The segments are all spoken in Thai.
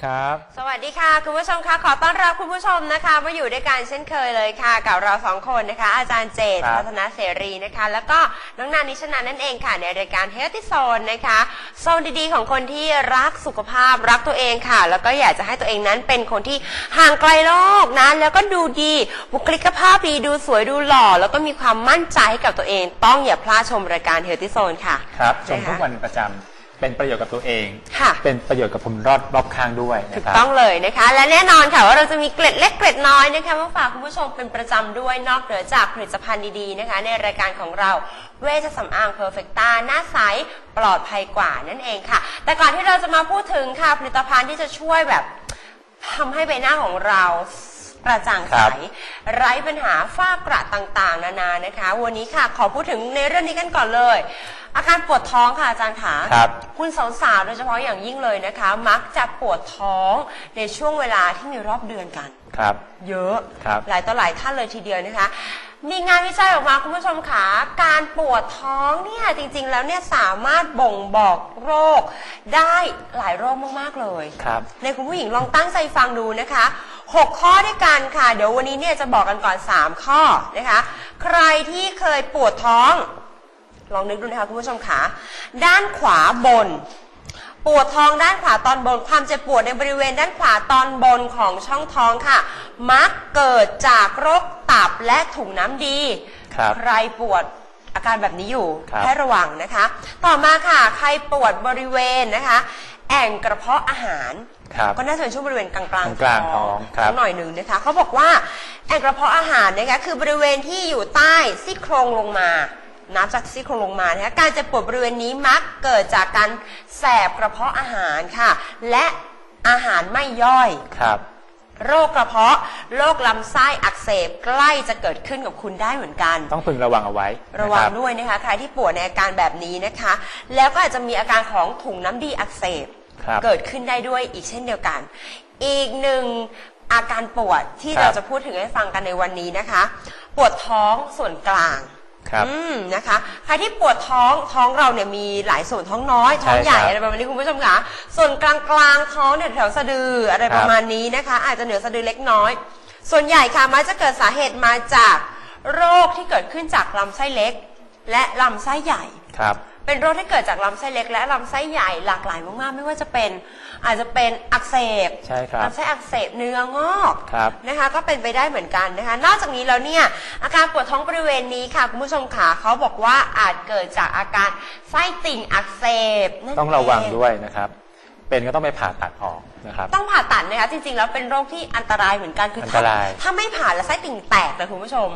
วัสดีครับ สวัสดีค่ะคุณผู้ชมคะขอต้อนรับคุณผู้ชมนะคะมาอยู่ด้วยกันเช่นเคยเลยค่ะ กับเราสองคนนะคะ อาจารย์เจตครับพัฒนาเสรีนะคะ แล้วก็น้องนานิชนานั่นเองค่ะ ในรายการ Healthy Zone นะคะโซนดีๆ ของคนที่รักสุขภาพรักตัวเองค่ะ แล้วก็อยากจะให้ตัวเองนั้นเป็นคนที่ห่างไกลโลกนะแล้วก็ดูดีบุคลิกภาพดีดูสวยดูหล่อ แล้วก็มีความมั่นใจให้กับตัวเอง ต้องอย่าพลาดชมรายการ Healthy Zone ค่ะ ครับชมนะคะทุกวันประจำ เป็นประโยชน์กับตัวเอง ค่ะ เป็นประโยชน์กับคนรอบรอบข้างด้วยถูนะกครับ ต้องเลยนะคะ และแน่นอนค่ะว่าเราจะมีเกล็ดเล็กเกล็ดน้อยนะคะมาฝากคุณผู้ชมเป็นประจำด้วยนอกเหนือจากผลิตภัณฑ์ดีๆนะคะ ในรายการของเราเวชสำอางเพอร์เฟกต้าหน้าใสปลอดภัยกว่านั่นเองค่ะ แต่ก่อนที่เราจะมาพูดถึงค่ะผลิตภัณฑ์ที่จะช่วยแบบทำให้ใบหน้าของเรา กระจ่างคใสรับไร้ปัญหาฝ้ากระต่างๆ นานานะคะ วันนี้ค่ะ ขอพูดถึงในเรื่องนี้กันก่อนเลย อาการปวดท้องค่ะอาจารย์ขาครับ คุณสาวๆโดยเฉพาะอย่างยิ่งเลยนะคะ มักจะปวดท้องในช่วงเวลาที่มีรอบเดือนกัน ครับ เยอะ ครับ หลายต่อหลายท่านเลยทีเดียวนะคะ มีงานวิจัยออกมาคุณผู้ชมคะการปวดท้องเนี่ยจริงๆ แล้วเนี่ยสามารถบ่งบอกโรคได้หลายโรคมากๆเลย ครับ ในคุณผู้หญิงลองตั้งใจฟังดูนะคะ 6 ข้อด้วยกันค่ะ เดี๋ยววันนี้เนี่ยจะบอกกันก่อน 3 ข้อนะคะ ใครที่เคยปวดท้อง ลองนึกดูนะคะคุณผู้ชมคะด้านขวาบน ปวดท้องด้านขวาตอนบน ความเจ็บปวดในบริเวณด้านขวาตอนบนของช่องท้องค่ะ มักเกิดจากโรคตับและถุงน้ำดีครับใครปวดอาการแบบนี้อยู่ครับให้ระวังนะคะ ต่อมาค่ะ ใครปวดบริเวณนะคะ แอ่งกระเพาะอาหาร ครับ ก็น่าจะเป็นช่วงบริเวณกลางๆกลางๆท้องครับหน่อยหนึ่งนะคะเขาบอกว่าแอ่งกระเพาะอาหารนะคะคือบริเวณที่อยู่ใต้ซี่โครงลงมานับจากซี่โครงลงมานะคะการเจ็บปวดบริเวณนี้มักเกิดจากการแสบกระเพาะอาหารค่ะ และอาหารไม่ย่อย ครับ โรคกระเพาะโรคลำไส้อักเสบใกล้จะเกิดขึ้นกับคุณได้เหมือนกัน ต้องพึงระวังเอาไว้ระวังนคบด้วยนะคะ ใครที่ปวดในอาการแบบนี้นะคะ แล้วก็อาจจะมีอาการของถุงน้ำดีอักเสบครับ เกิดขึ้นได้ด้วยอีกเช่นเดียวกัน อีกหนึ่งอาการปวดที่ครับเราจะพูดถึงให้ฟังกันในวันนี้นะคะ ปวดท้องส่วนกลางครับอืมนะคะใครที่ปวดท้องท้องเราเนี่ยมีหลายส่วนท้องน้อย ท้องใช่ใหญ่ครับอะไรประมาณนี้คุณผู้ชมคะส่วนกลางกลางๆท้องเนี่ยแถวสะดืออะไรครับประมาณนี้นะคะ อาจจะเหนือสะดือเล็กน้อย ส่วนใหญ่ค่ะมักจะเกิดสาเหตุมาจากโรคที่เกิดขึ้นจากลำไส้เล็ก และลำไส้ใหญ่ครับ เป็นโรคที่เกิดจากลำไส้เล็ก และลำไส้ใหญ่หลากหลายมากๆ ไม่ว่าจะเป็นอาจจะเป็นอักเสบใช่ครับลำไส้อักเสบเนื้องอกครับนะคะ ก็เป็นไปได้เหมือนกันนะคะ นอกจากนี้แล้วเนี่ยอาการปวดท้องบริเวณนี้ค่ะคุณผู้ชมขาเขาบอกว่าอาจเกิดจากอาการไส้ติ่งอักเสบนั่นต้องระวังเด้วยนะครับเป็นก็ต้องไปผ่าตัดออกนะครับ ต้องผ่าตัดนะคะจริงๆ แล้วเป็นโรคที่อันตรายเหมือนกันคืออันถ้าตรายถ้าไม่ผ่าแล้วไส้ติ่งแตกเลยคุณผู้ชม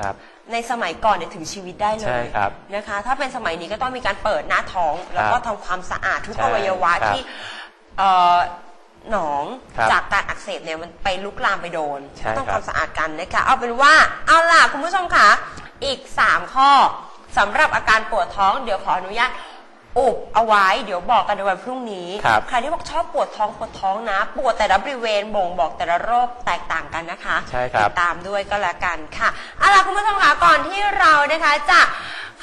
ครับ ในสมัยก่อนเนี่ยถึงชีวิตได้เลใช่ยครับนะคะ ถ้าเป็นสมัยนี้ก็ต้องมีการเปิดหน้าท้อง แล้วก็ทำความสะอาดทุกใช่อวัยวะครับที่เอ่อหนองครับจากการอักเสบเนี่ยมันไปลุกลามไปโดนใช่ก็ต้องครับทำสะอาดกันนะคะเอาเป็นว่าเอาล่ะคุณผู้ชมค่ะอีก 3 ข้อสำหรับอาการปวดท้องเดี๋ยวขออนุญาต อุบเอาไว้เดี๋ยวบอกกันในวันพรุ่งนี้ครับใครที่บอกชอบปวดท้องปวดท้องนะ ปวดแต่ละบริเวณบ่งบอกแต่ละโรคแตกต่างกันนะคะใช่ครับ ติดตามด้วยก็แล้วกันค่ะเอาล่ะคุณผู้ชมคะก่อนที่เรานะคะจะ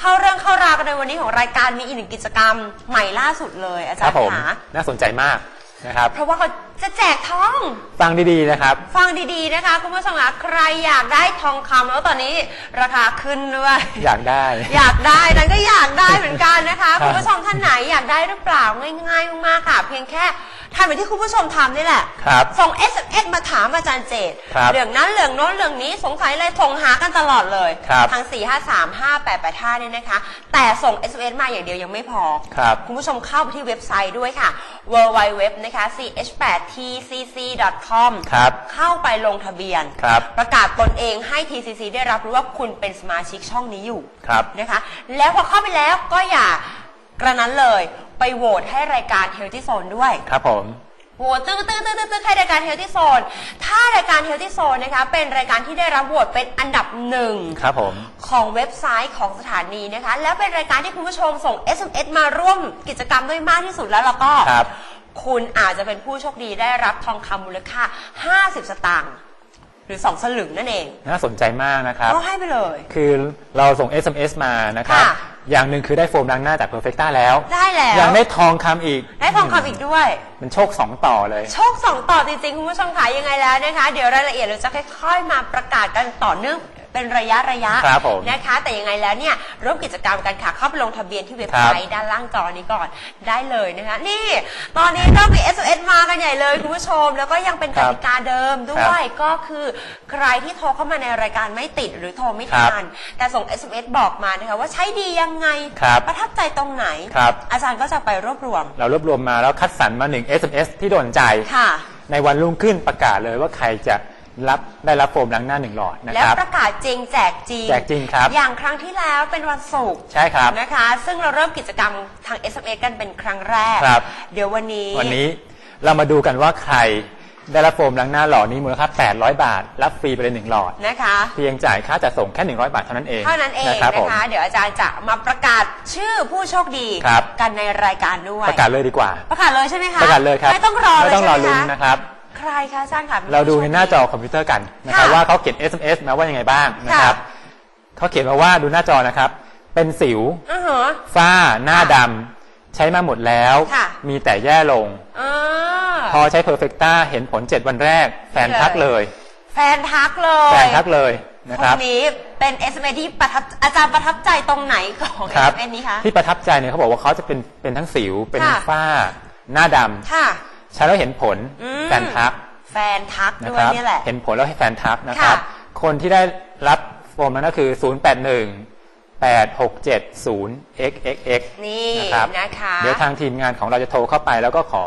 เข้าเรื่องเข้าราวกันในวันนี้ของรายการมีอีกหนึ่งกิจกรรมใหม่ล่าสุดเลยอาคจารรับย์ผมขาน่าสนใจมาก นะครับ เพราะว่าเขาจะแจกทอง ฟังดีๆนะครับ ฟังดีๆนะคะ คุณผู้ชมคะใครอยากได้ทองคำแล้วตอนนี้ราคาขึ้นด้วย อยากได้ อยากได้นั้นก็อยากได้เหมือนกันนะคะครับคุณผู้ชมท่านไหนอยากได้หรือเปล่าง่ายๆมากๆค่ะ เพียงแค่ ทำเหมือนที่คุณผู้ชมทำนี่แหละ ครับ ส่ง SMS มาถามอาจารย์เจตครับเรื่องนั้นเรื่องโน้นเรื่องนี้สงสัยอะไรส่งหากันตลอดเลย ครับทาง 4 5 3 5 8 8 5เนี่ยนะคะ แต่ส่ง SMS มาอย่างเดียวยังไม่พอครับคุณผู้ชมเข้าไปที่เว็บไซต์ด้วยค่ะ www นะคะ ch8tcc.com ครับเข้าไปลงทะเบียน ครับ ประกาศตนเองให้ TCC ได้รับรู้ว่าคุณเป็นสมาชิกช่องนี้อยู่ครับนะคะ แล้วพอเข้าไปแล้วก็อย่า กระนั้นเลยไปโหวตให้รายการ Healthy Zone ด้วย ครับผม โหวตตึ้งตึ้งตึ้งตึ้งตึ้งให้รายการ Healthy Zone ถ้ารายการ Healthy Zone นะคะเป็นรายการที่ได้รับโหวตเป็นอันดับหนึ่ง ครับผม ของเว็บไซต์ของสถานีนะคะ แล้วเป็นรายการที่คุณผู้ชมส่ง SMS มาร่วมกิจกรรมด้วยมากที่สุดแล้วแล้วก็ ครับ คุณอาจจะเป็นผู้โชคดีได้รับทองคำมูลค่า 50 สตางค์หรือ 2 สลึงนั่นเองน่าสนใจมากนะครับ ก็ให้ไปเลย คือเราส่ง SMS มานะครับ ค่ะ อย่างหนึ่งคือได้โฟมล้างหน้าจากเพอร์เฟกต้าแล้ว ได้แล้ว ยังได้ทองคำอีก ได้ทองคำอีกด้วย มันโชคสองต่อเลย โชคสองต่อจริงๆ คุณผู้ชมค่ะยังไงแล้วนะคะ เดี๋ยวรายละเอียดเราจะค่อยๆ มาประกาศกันต่อเนื่อง เป็นระยะระยะครับผมนะคะ แต่ยังไงแล้วเนี่ยร่วมกิจกรรมกันค่ะเข้าไปลงทะเบียนที่เว็บไซต์ด้านล่างจอนี้ก่อนได้เลยนะคะ นี่ ตอนนี้ก็มี SMS มากันใหญ่เลยคุณผู้ชม แล้วก็ยังเป็นกติกาเดิมด้วยก็คือใครที่โทรเข้ามาในรายการไม่ติดหรือโทรไม่ทันแต่ส่ง SMS บอกมานะคะว่าใช้ดียังไงครับประทับใจตรงไหนครับอาจารย์ก็จะไปรวบรวม เรารวบรวมมาแล้วคัดสรรมาหนึ่ง SMS ที่โดนใจค่ะในวันรุ่งขึ้นประกาศเลยว่าใครจะ รับได้รับโฟมล้างหน้าหนึ่งหลอดนะแล้วครับ ประกาศจริงแจกจริงแจกจริงครับ อย่างครั้งที่แล้วเป็นวันศุกร์ใช่ครับ นะคะ ซึ่งเราเริ่มกิจกรรมทาง SMS กันเป็นครั้งแรก ครับ เดี๋ยววันนี้ วันนี้เรามาดูกันว่าใครได้รับโฟมล้างหน้าหลอดนี้มูลค่า 800 บาท รับฟรีไปเลยหนึ่งหลอด นะคะ เพียงจ่ายค่าจัดส่งแค่ 100 บาทเท่านั้นเองเท่านั้นเองนะครับผมนะคะ เดี๋ยวอาจารย์จะมาประกาศชื่อผู้โชคดี ครับ กันในรายการด้วย ประกาศเลยดีกว่า ประกาศเลยใช่ไหมคะประกาศเลยครับไม่ต้องรอไม่ต้องรอเลยลุ้นใช่ไหมคะ นะครับใค รคะอาจารย์ค่ะ เราดูในหน้าจอคอมพิวเตอร์กันนะครับค่ะว่าเขาเขียน SMS มาว่ายังไงบ้างนะครับค่ะ เขาเขียนมาว่าดูหน้าจอนะครับ เป็นสิวอือฮะ ฝ้า หน้าดำใช้มาหมดแล้ว ค่ะ มีแต่แย่ลง อ่า พอใช้เพอร์เฟกต้าเห็นผล 7 วันแรก แฟนทักเลย แฟนทักเลยแฟนทักเลยนะคครับนนี้เป็น SMS ที่ประทับอาจารย์ประทับใจตรงไหนของ ครับ SMS นี้คะ ที่ประทับใจเนี่ยเขาบอกว่าเขาจะเป็นเป็นทั้งสิว เป็นค่ะ ฝ้า หน้าดำ ค่ะ ใช้แล้วเห็นผลอืม แฟนทักแฟนทักนะด้วยครับนี่แหละ เห็นผลแล้วให้แฟนทักนะครับ ค่ะ คนที่ได้รับโฟมนั้นก็คือ 0 8 1 8 6 7 0 xxx นี่นะครับ นะคะ เดี๋ยวทางทีมงานของเราจะโทรเข้าไปแล้วก็ขอ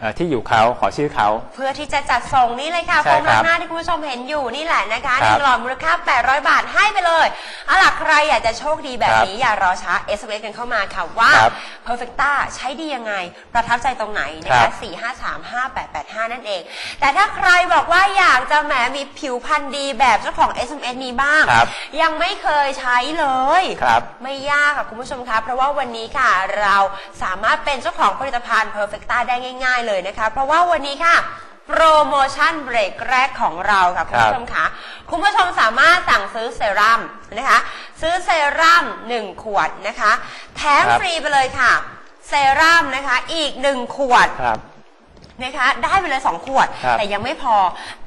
เอ่อที่อยู่เขาขอชื่อเขา เพื่อที่จะจัดส่งนี่เลยค่ะใช่โฟมครัล้าบงหน้าที่คุณผู้ชมเห็นอยู่นี่แหละนะคะคหรับนึ่งหลอดมูลค่า 800 บาทให้ไปเลยเอาล่ะใครอยากจะโชคดีแบบนี้อย่ารอช้า SMS กันเข้ามาค่ะว่า ครับ Perfecta ใช้ดียังไง ประทับใจตรงไหนนะครัคะ บ 4 5 3 5 8 8 5 นั่นเอง แต่ถ้าใครบอกว่าอยากจะแหมมีผิวพรรณดีแบบเจ้าของ SMS นี้บ้าง ครับ ยังไม่เคยใช้เลย ครับ ไม่ยากค่ะคุณผู้ชมคะเพราะว่าวันนี้ค่ะเราสามารถเป็นเจ้าของผลิตภัณฑ์ Perfecta ได้ง่าย ๆ เลยนะคะ เพราะว่าวันนี้ค่ะ โปรโมชั่นเบรกแรกของเราค่ะ คุณผู้ชมคะคุณผู้ชมสามารถสั่งซื้อเซรั่มนะคะ ซื้อเซรั่ม1 ขวดนะคะ แถมครับ ฟรีไปเลยค่ะ เซรั่มนะคะ อีก 1 ขวด ครับ นะคะได้ไปเลย2ขวด ครับแต่ยังไม่พอ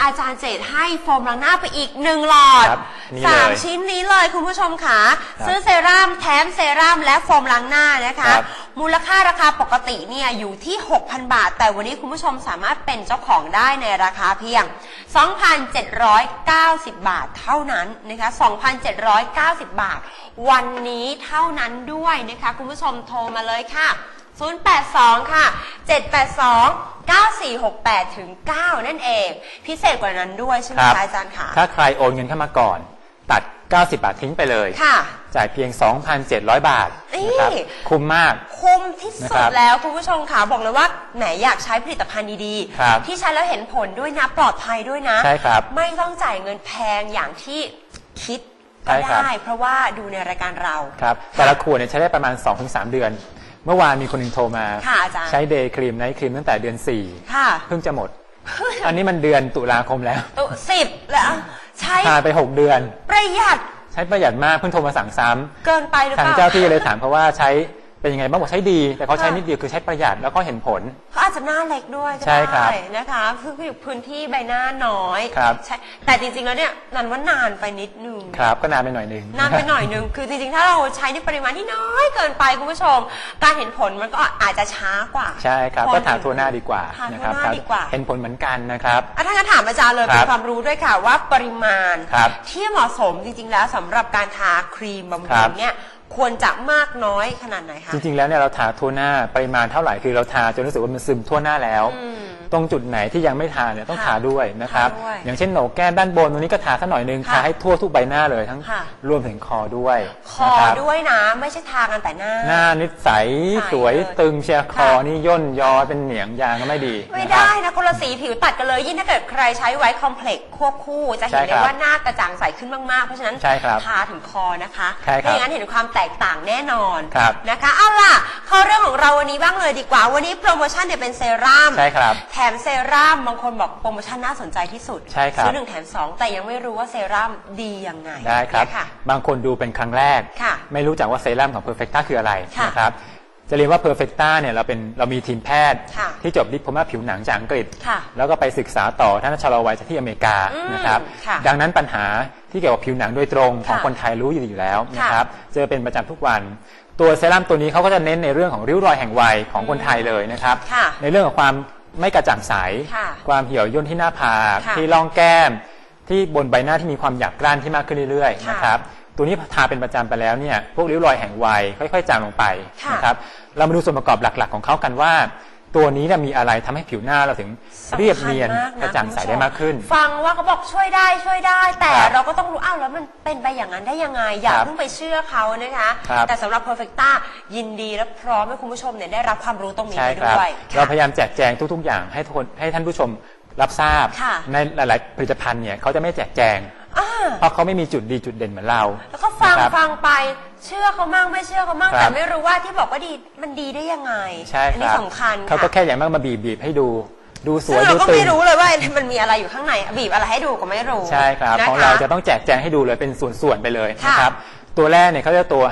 อาจารย์เจตให้โฟมล้างหน้าไปอีก1หลอดครับนี่สามเลยชิ้นนี้เลยคุณผู้ชมค่ะ ครับซื้อเซรั่มแถมเซรั่มและโฟมล้างหน้านะคะ ครับ มูลค่าราคาปกติเนี่ยอยู่ที่ 6,000 บาท แต่วันนี้คุณผู้ชมสามารถเป็นเจ้าของได้ในราคาเพียง 2,790 บาทเท่านั้นนะคะ 2,790 บาท วันนี้เท่านั้นด้วยนะคะ คุณผู้ชมโทรมาเลยค่ะ 082 ค่ะ 782 9468 ถึง 9 นั่นเอง พิเศษกว่านั้นด้วยใช่ไหมครับคะอาจารย์คะถ้าใครโอนเงินเข้ามาก่อน ตัด 90 บาททิ้งไปเลยค่ะ จ่ายเพียง 2,700 บาทนี่นะครับคุ้มมาก คุ้มที่สุนะดครับแล้วคุณผู้ชมค่ะบอกเลยว่าแหมอยากใช้ผลิตภัณฑ์ดีครับที่ใช้แล้วเห็นผลด้วยนะปลอดภัยด้วยนะใช่ครับไม่ต้องจ่ายเงินแพงอย่างที่คิดใช่ก็ครับได้เพราะว่าดูในรายการเราครับแต่ละขวดเนี่ยใช้ได้ประมาณ 2-3 เดือน เมื่อวานมีคนหนึ่งโทรมาค่ะอาจารย์ใช้เดย์ครีมไนท์ครีมตั้งแต่เดือนค่ะ4เพิ่งจะหมด อันนี้มันเดือนตุลาคมแล้วตุสิบแล้วใช้ผ่านไป 6 เดือน ประหยัด ใช้ประหยัดมากเพิ่งโทรมาสั่งซ้ำเกินไปหรือทาเปงล่า เจ้าที่เลยถามเพราะว่าใช้ เป็นยังไงบ้างบอกใช้ดี แต่เขาใช้ค่ะนิดเดียวคือใช้ประหยัดแล้วก็เห็นผล เขาอาจจะหน้าเล็กด้วยก็ใช่ครับ ได้นะคะเพื่อพื้นที่ใบหน้าน้อยครับใช่แต่จริงๆแล้วเนี่ยนันว่านานไปนิดนึง ครับก็นานไปหน่อยหนึง นานไปหน่อยนึง คือจริงๆ ถ้าเราใช้ในปริมาณที่น้อยเกินไปคุณผู้ชม การเห็นผลมันก็อาจจะช้ากว่าใช่ครับพอก็ทาทั่วหน้าดีกว่าทานะทั่ควรับหน้าดีกว่าเห็นผลเหมือนกันนะครับ อะถ้างั้นถามอาจารย์เลยครัเป็บนความรู้ด้วยค่ะว่าปริมาณ ครับที่เหมาะสมจริงๆ แล้วสำหรับการทาครีมบำครัรุบงเนี่ย ควรจะมากน้อยขนาดไหนคะ จริงๆ แล้วเนี่ยเราทาทั่วหน้าปริมาณเท่าไหร่คือเราทาจนรู้สึกว่ามันซึมทั่วหน้าแล้ว อืม ตรงจุดไหนที่ยังไม่ทาเนี่ยต้องค่ะทาด้วยนะครับ ทาด้วยอย่างเช่นโหนกแก้มด้านบนตรงนี้ก็ทาสักหน่อยนึงค่ะทาให้ทั่วทุกใบหน้าเลยทั้งค่ะ รวมถึงคอด้วยคอนะครับ ด้วยนะ ไม่ใช่ทากันแต่หน้า หน้านิสัยใสสวยเลยตึงเชียร์คอค่ะ นี่ย่นยอเป็นเหนียงยางก็ไม่ดีไม่นะครับ ได้นะคนละสีผิวตัดกันเลย ยิ่งถ้าเกิดใครใช้ไวท์คอมเพล็กซ์ควบคู่ จะเห็นใช่เลครัยบว่าหน้ากระจ่างใสขึ้นมากๆ เพราะฉะนั้นใช่ครับทาถึงคอนะคะใช่ครับไม่อย่างนั้นเห็นความแตกต่างแน่นอนครับ นะคะ เอาล่ะ เข้าเรื่องของเราวันนี้บ้างเลยดีกว่า วันนี้โปรโมชั่นเนี่ยเป็นเซรั่ม ใช่ครับ แถมเซรั่มบางคนบอกโปรโมชั่นน่าสนใจที่สุดใช่ครับ ซื้อหนึ่งแถมสองแต่ยังไม่รู้ว่าเซรั่มดียังไงได้ครับ นะคะบางคนดูเป็นครั้งแรก ค่ะไม่รู้จักว่าเซรั่มของ Perfecta คืออะไรค่ะนะครับจะเรียนว่า Perfecta เนี่ยเราเป็นเรามีทีมแพทย์ ค่ะที่จบดิปโลมาผิวหนังจากอังกฤษ ค่ะแล้วก็ไปศึกษาต่อท่านชะลอวัยจากที่อเมริกาอืมนะครับค่ะดังนั้นปัญหาที่เกี่ยวกับผิวหนังโดยตรงของค่ะคนไทยรู้อยู่อยู่แล้วค่ะนะครับเจอเป็นประจำทุกวัน ตัวเซรั่มตัวนี้เขาก็จะเน้นในเรื่องของริ้วรอยแห่งวัยของคนไทยเลยนะครับ ค่ะ ในเรื่องของความ ไม่กระจ่างใส ค่ะความเหี่ยวย่นที่หน้าผากค่ะที่ร่องแก้ม ที่บนใบหน้าที่มีความหยาบกร้านที่มากขึ้นเรื่อยๆค่ะนะครับตัวนี้ทาเป็นประจำไปแล้วเนี่ยพวกริ้วรอยแห่งวัยค่อย ๆ จางลงไปค่ะ นะครับเรามาดูส่วนประกอบหลักๆ ของเขากันว่า ตัวนี้เนี่ยมีอะไรทำให้ผิวหน้าเราถึงเรียบเนียนสำคัญมากกระจ่างใสคุณผู้ชได้มากขึ้น ฟังว่าเขาบอกช่วยได้ช่วยได้ แต่ครับเราก็ต้องรู้อ้าวแล้วมันเป็นไปอย่างนั้นได้ยังไง อย่าครับเพิ่งไปเชื่อเขานะคะครับแต่สำหรับ Perfecta ยินดีและพร้อมให้คุณผู้ชมเนี่ยได้รับความรู้ตรงนี้ใช่ไปครับด้วยเราพยายามแจกแจงทุก ๆ อย่างให้ทุกคนให้ท่านผู้ชมรับทราบค่ะในหลาย ๆ ผลิตภัณฑ์เนี่ยเขาจะไม่แจกแจง อ่าเพราะเขาไม่มีจุดดีจุดเด่นเหมือนเราแล้วก็ฟังนะครับ ฟังไป เชื่อเขามั่งไม่เชื่อเขามั่งครับ แต่ไม่รู้ว่าที่บอกว่าดีมันดีได้ยังไงใช่อัคนี้รับสำคัญเขาก็ค่ะแค่อย่างมากมาบีบบีบให้ดูดูสซึ่วงยเราดูก็ตึไม่งรู้เลยว่ามันมีอะไรอยู่ข้างในบีบอะไรให้ดูก็ไม่รู้ใช่ครับนของเราจะต้องแจกแจงให้ดูเลยเป็นส่วนๆไปเลยค่ะ นะครับ ตัวแรกเนี่ยเขาเรียกตัว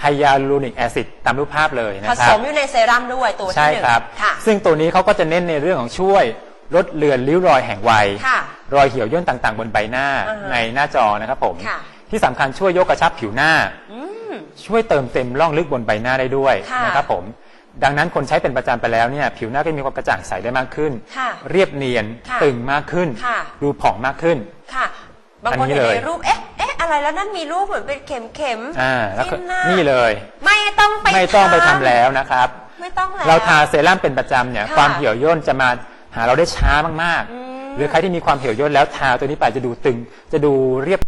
ไฮยาลูนิกแอซิดตามรูปภาพเลยผนะคสรับ มอยู่ในเซรั่มด้วยตัวที่ใช่หนึ่งครับ ค่ะ ซึ่งตัวนี้เขาก็จะเน้นในเรื่องของช่วยลดเลือนริ้วรอยแห่งวัย ค่ะ รอยเหี่ยวย่นต่างๆ บนใบหน้าอ่าฮะในหน้าจอนะครับผม ค่ะ ที่สำคัญช่วยยกกระชับผิวหน้า อืม ช่วยเติมเต็มร่องลึกบนใบหน้าได้ด้วยค่ะนะครับผม ดังนั้นคนใช้เป็นประจำไปแล้วเนี่ยผิวหน้าก็มีความกระจ่างใสได้มากขึ้น ค่ะเรียบเนียนค่ะตึงมากขึ้น ค่ะ ดูผ่องมากขึ้น ค่ะ บางคนอันนี้เห็นเลย ในรูป เอ๊ะ เอ๊ะ อะไรแล้วนั่นมีรูปเหมือนเป็นเข็มเข็มๆอ่าแล้วก็ที่หน้านี่เลยไม่ต้องไปไม่ต้องไปทำำแล้วนะครับ ไม่ต้องแล้ว เราทาเซรั่มเป็นประจำเนี่ยค่ะ ความเหี่ยวย่นจะมาหาเราได้ช้ามากอืมๆ หรือใครที่มีความเหี่ยวย่นแล้วทาตัวนี้ไปจะดูตึง จะดูเรียบ